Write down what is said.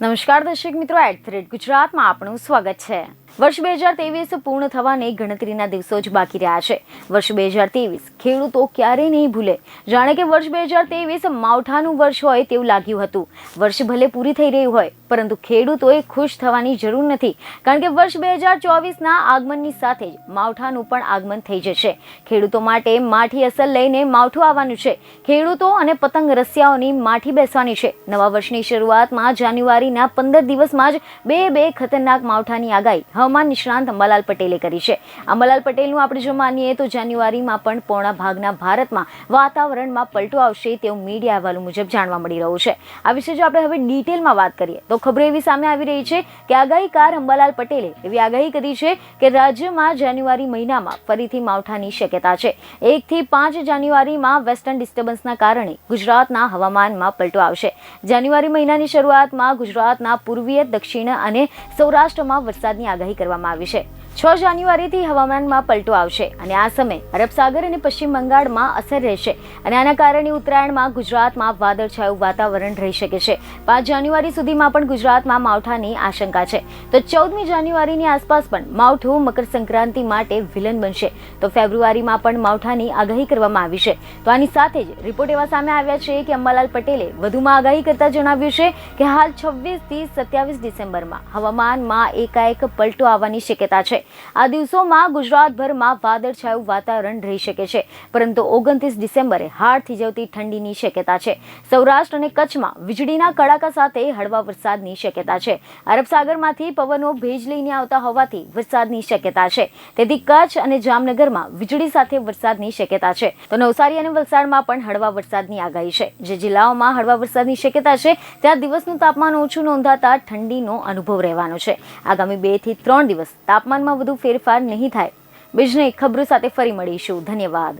નમસ્કાર દર્શક મિત્રો એટ ધ રેટ ગુજરાતમાં આપનું સ્વાગત છે. વર્ષ બે હજાર ત્રેવીસ પૂર્ણ થવાને ગણતરીના દિવસો જ બાકી રહ્યા છે. વર્ષ બે હજાર ત્રેવીસ, ખેડૂતો ક્યારેય નહીં ભૂલે. જાણે કે વર્ષ બે હજાર ત્રેવીસ માવઠાનું વર્ષ હોય તેવું લાગ્યું હતું. વર્ષ ભલે પૂરી થઈ રહ્યું હોય, પરંતુ ખેડૂતોએ ખુશ થવાની જરૂર નથી. કારણ કે વર્ષ બે હજાર ચોવીસના આગમનની સાથે જ માવઠાનું પણ આગમન થઈ જશે. ખેડૂતો માટે માઠી અસર લઈને માવઠું આવવાનું છે. ખેડૂતો અને પતંગ રસિયાઓની માઠી બેસવાની છે. નવા વર્ષની શરૂઆતમાં જાન્યુઆરીના પંદર દિવસમાં જ બે બે ખતરનાક માવઠાની આગાહી. હવામાન નિષ્ણાંત અંબાલાલ પટેલે કરી છે. અંબાલાલ પટેલનું આપણે જો માનીએ તો જાન્યુઆરીમાં પણ પોણા ભાગના ભારતમાં વાતાવરણમાં પલટો આવશે તેવું મીડિયા અહેવાલો મુજબ જાણવા મળી રહ્યું છે. આ વિશે જો આપણે હવે ડિટેલમાં વાત કરીએ તો ખબર એવી સામે આવી રહી છે કે આગાહીકાર અંબાલાલ પટેલે એવી આગાહી કરી છે કે રાજ્યમાં જાન્યુઆરી મહિનામાં ફરીથી માવઠાની શક્યતા છે. એકથી પાંચ જાન્યુઆરીમાં વેસ્ટર્ન ડિસ્ટર્બન્સના કારણે ગુજરાતના હવામાનમાં પલટો આવશે. જાન્યુઆરી મહિનાની શરૂઆતમાં ગુજરાતના પૂર્વીય, દક્ષિણ અને સૌરાષ્ટ્રમાં વરસાદની આગાહી કરવામાં આવી છે. છ જાન્યુઆરીથી હવામાનમાં પલટો આવશે અને આ સમય અરબ સાગર અને પશ્ચિમ બંગાળમાં અસર રહેશે અને આના કારણે ઉત્તરાયણમાં ગુજરાતમાં વાદળછાયું વાતાવરણ રહી શકે છે. પાંચ જાન્યુઆરી સુધીમાં પણ ગુજરાતમાં માવઠાની આશંકા છે. તો ચૌદમી જાન્યુઆરીની આસપાસ પણ માવઠું મકર સંક્રાંતિ માટે વિલન બનશે. તો ફેબ્રુઆરીમાં પણ માવઠાની આગાહી કરવામાં આવી છે. તો આની સાથે જ રિપોર્ટ એવા સામે આવ્યા છે કે અંબાલાલ પટેલે વધુમાં આગાહી કરતા જણાવ્યું છે કે હાલ છવ્વીસથી સત્યાવીસ ડિસેમ્બરમાં હવામાનમાં એકાએક પલટો આવવાની શક્યતા છે. આ દિવસોમાં ગુજરાતભરમાં વાદળછાયું વાતાવરણ રહી શકે છે, પરંતુ ઓગણત્રીસ ડિસેમ્બરે હાડ થીજવતી ઠંડીની શક્યતા છે. સૌરાષ્ટ્ર અને કચ્છમાં વીજળીના કડાકા સાથે હળવા વરસાદની શક્યતા છે. અરબ સાગરમાંથી પવનો ભેજ લઈને આવતા હોવાથી વરસાદની શક્યતા છે. તેથી કચ્છ અને જામનગરમાં વીજળી સાથે વરસાદની શક્યતા છે. તો નવસારી અને વલસાડમાં પણ હળવા વરસાદની આગાહી છે. જે જિલ્લાઓમાં હળવા વરસાદની શક્યતા છે, ત્યાં દિવસનું તાપમાન ઓછું નોંધાતા ઠંડીનો અનુભવ રહેવાનો છે. આગામી બેથી ત્રણ દિવસ તાપમાનમાં વધુ ફેરફાર નહીં થાય. બીજને ખબરો સાથે ફરી મળીશું. ધન્યવાદ.